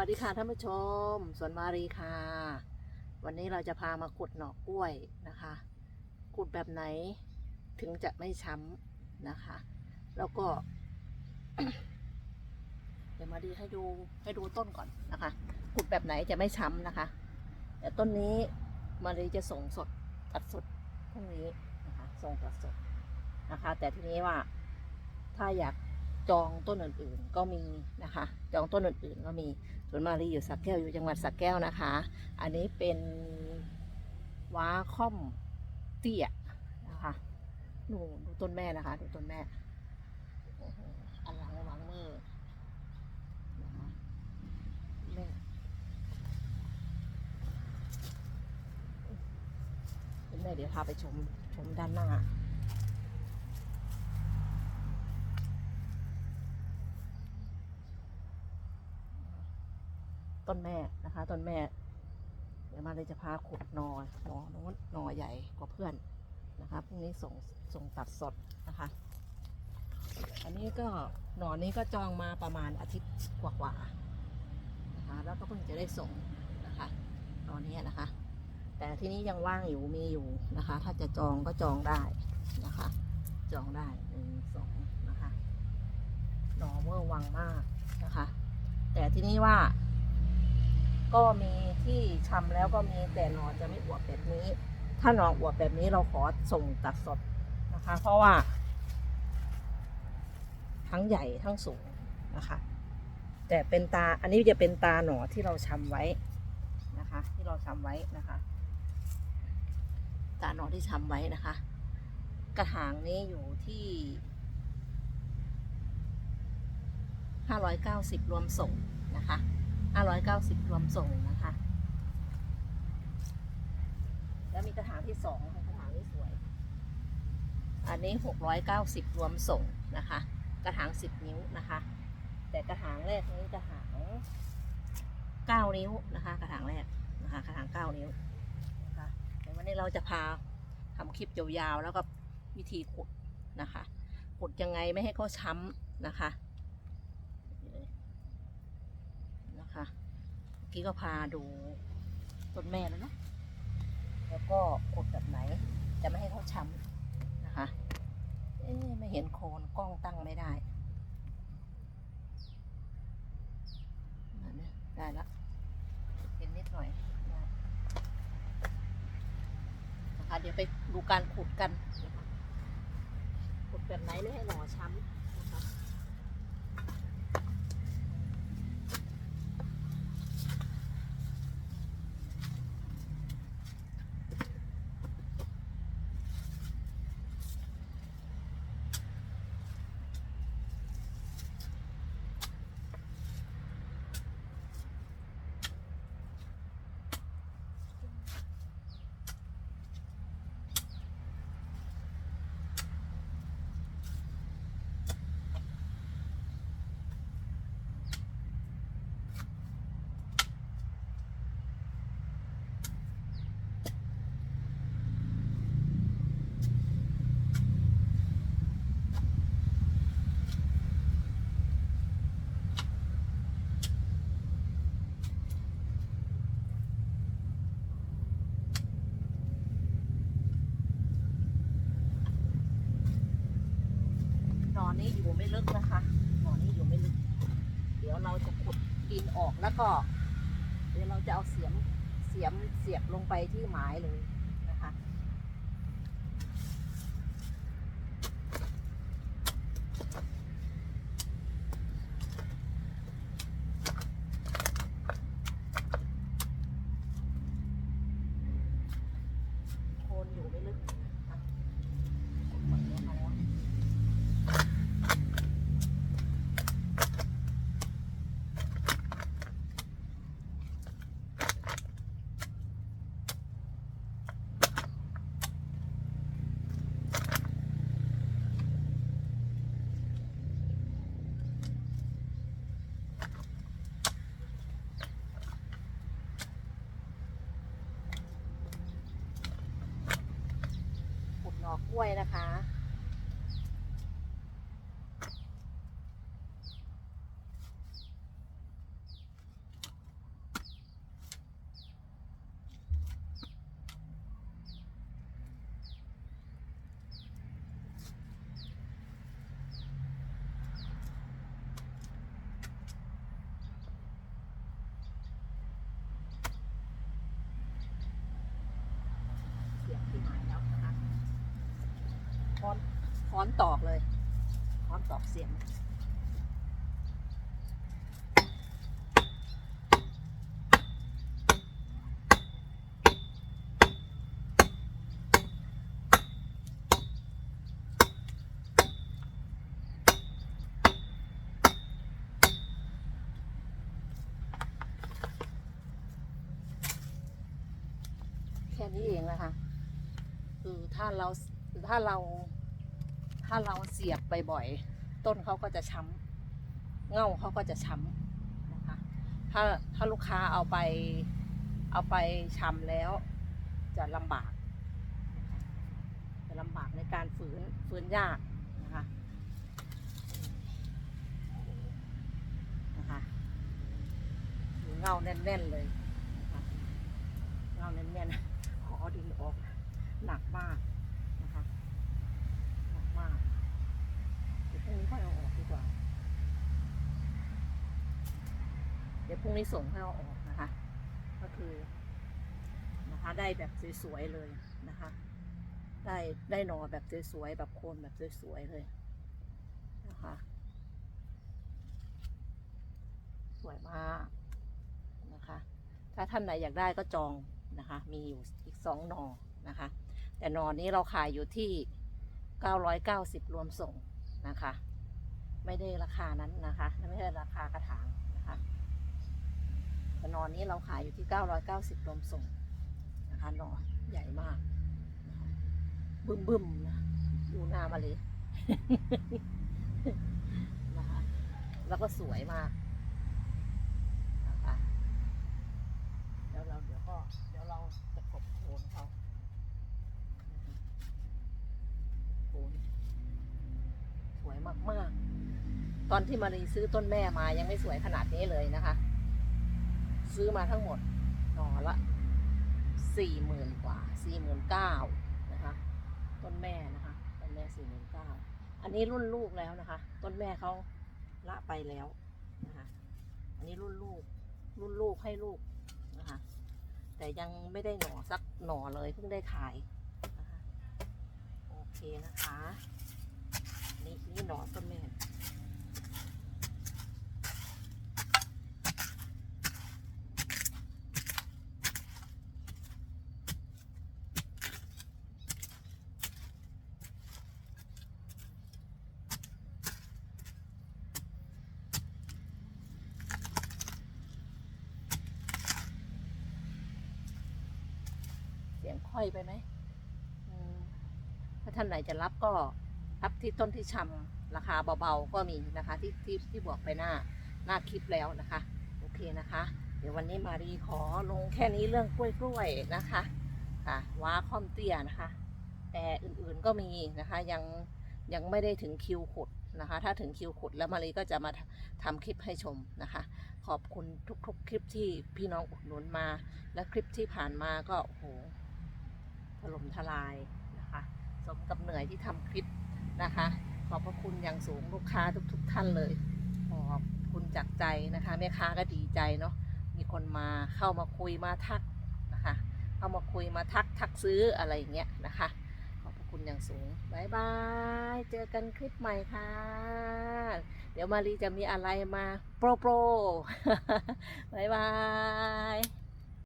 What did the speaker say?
วัสดีค่ะท่านผู้ชม สวนมารีค่ะ วันนี้เราจะพามาขุดหน่อกล้วยนะคะขุดแบบไหนถึงจะไม่ช้ำนะคะ แล้วก็ เดี๋ยวมาดีให้ดูให้ดูต้นก่อนนะคะขุดแบบไหนจะไม่ช้ำนะคะแต่ต้นนี้มารีจะส่งสดตัดสดพรุ่งนี้นะคะส่งตัดสดนะคะ แต่ทีนี้ว่าถ้าอยาก จองต้นอื่นๆก็มีนะคะ จองต้นอื่นๆก็มีสวนมารีอยู่สักแก้วอยู่จังหวัดสักแก้วนะคะ อันนี้เป็นว้าค่อมเตี้ยนะคะดูดูต้นแม่นะคะ ดูต้นแม่อันหลังหลังมือนะคะแม่แม่เดี๋ยวพาไปชมชมด้านหน้า ต้นแม่นะคะ ต้นแม่ เดี๋ยวมาเลยจะพาขุดนอหนอโน้นหนอใหญ่กว่าเพื่อนนะคะพรุ่งนี้ส่งส่งตัดสดนะคะ อันนี้ก็หนอนนี้ก็จองมาประมาณอาทิตย์กว่าๆนะคะ แล้วก็เพิ่งจะได้ส่งนะคะหนอนี้นะคะ แต่ที่นี้ยังว่างอยู่มีอยู่นะคะ ถ้าจะจองก็จองได้นะคะ จองได้หนึ่งสองนะคะหนอเวอร์วังมากนะคะ แต่ที่นี้ว่า ก็มีที่ชำแล้วก็มีแต่หนอนจะไม่อวบแบบนี้ ถ้าหนอนอวบแบบนี้เราขอส่งตัดสดนะคะ เพราะว่า ทั้งใหญ่ทั้งสูงนะคะ แต่เป็นตาอันนี้จะเป็นตาหนอที่เราชำไว้นะคะ ที่เราชำไว้นะคะ ตาหนอที่ชำไว้นะคะ กระถางนี้อยู่ที่ห้าร้อยเก้าสิบรวมส่งนะคะ 590 รวมส่งนะคะ แล้วมีกระถางที่สองค่ะกระถางนี้สวย อันนี้ 690 รวมส่งนะคะ กระถาง 10 นิ้วนะคะ แต่กระถางแรกนี้กระถาง 9 นิ้วนะคะ กระถางแรกนะคะกระถาง 9 นิ้วนะคะเดี๋ยววันนี้เราจะพาทำคลิปยาวๆแล้วก็วิธีขุดนะคะขุดยังไงไม่ให้เขาช้ำนะคะนะคะเมื่อ กี้ก็พาดูต้นแม่แล้วเนาะแล้วก็ขุดแบบไหน จะไม่ให้เขาช้ำนะคะ เอ๊ะไม่เห็นโคนกล้องตั้งไม่ได้นั่นนะได้ละเห็นนิดหน่อยนะคะเดี๋ยวไปดูการขุดกัน ขุดแบบไหนไม่ให้หน่อช้ ไม่ลึกนะคะหนอนนี้อยู่ไม่ลึก เดี๋ยวเราจะขุดดินออกแล้วก็ เดี๋ยวเราจะเอาเสียมเสียมเสียบลงไปที่หมายเลยนะคะ โคนอยู่ไม่ลึกอะขุดฝั่งนี้มาแล้ว ขุดหน่อกล้ วยนะคะ ข ค้อนค้อนตอกเลยค้อนตอกเสียงแค่นี้เองนะคะ คือถ้าเราถ้าเรา ถ้าเราเสียบบ่อยๆต้นเขาก็จะช้ำเง่าเขาก็จะช้ำนะคะถ้าถ้าลูกค้าเอาไปเอาไปช้ำแล้ว จะลำบากจะลำบากในการฝืนฝืนยากนะคะนะคะเงาแน่นๆเลยเงาแน่นๆขอดึงออกหนักมากนะคะ หนักมาก เดี๋ยวพรุ่งนี้ค่อยเอาออกดีกว่า เดี๋ยวพ รุ่งนี้ส่งให้เอาออกนะคะ ก็คือนะคะได้แบบสวยๆเลยนะคะ ได้ได้หนอแบบสวยๆแบบโคนแบบสวยๆเลยนะคะสวยมากนะคะ ถ้าท่านไหนอยากได้ก็จองนะคะ มีอยู่อีกสองนอนะคะ แต่นอนนี้เราขายอยู่ที่ 990 รวมส่งนะคะ ไม่ได้ราคานั้นนะคะถางนะคะแต่ห นี้เราขายอยู่ที่ 990รวมส่งนะคะหน่อใหญ่มาก บึ้มบึ้มๆนะดูหน้ามาเลยนะคะแล้วก็สวยมากนะคะเดี๋ยวเราเดี๋ยวก็เดี๋ยวเราจะกบโคนเขาโคนสวยมากๆ ตอนที่มารีซื้อต้นแม่มายังไม่สวยขนาดนี้เลยนะคะ ซื้อมาทั้งหมดหนอละสี่หมื่นกว่าสี่หมื่นเก้านะคะ ต้นแม่นะคะ ต้นแม่สี่หมื่นเก้าอันนี้รุ่นลูกแล้วนะคะ ต้นแม่เขาละไปแล้วนะคะ อันนี้รุ่นลูก รุ่นลูกให้ลูกนะคะ แต่ยังไม่ได้หน่อสักหน่อเลยเพิ่งได้ขายนะคะ โอเคนะคะ นี่นี่หน่อต้นแม่ ค่อยไปไหมถ้าท่านไหนจะรับก็รับที่ต้นที่ชำราคาเบาๆก็มีนะคะ ที่ที่ที่บอกไปหน้าหน้าคลิปแล้วนะคะ โอเคนะคะ เดี๋ยววันนี้มารีขอลงแค่นี้เรื่องกล้วยๆนะคะค่ะว้าค่อมเตี้ยนะคะ แต่อื่นๆก็มีนะคะยังยังไม่ได้ถึงคิวขุดนะคะ ถ้าถึงคิวขุดแล้วมารีก็จะมาทำทำคลิปให้ชมนะคะ ขอบคุณทุกๆคลิปที่พี่น้องอุดหนุนมา และคลิปที่ผ่านมาก็โอ้โห ถล่มทลายนะคะ สมกับเหนื่อยที่ทำคลิปนะคะ ขอบพระคุณอย่างสูงลูกค้าทุกๆท่านเลย ขอบคุณจากใจนะคะแม่ค้าก็ดีใจเนาะมีคนมาเข้ามาคุยมาทักนะคะ เข้ามาคุยมาทักทักซื้ออะไรอย่างเงี้ยนะคะ ขอบพระคุณอย่างสูงบายบายเจอกันคลิปใหม่ค่ะเดี๋ยวมารีจะมีอะไรมาโปรโปรบายบาย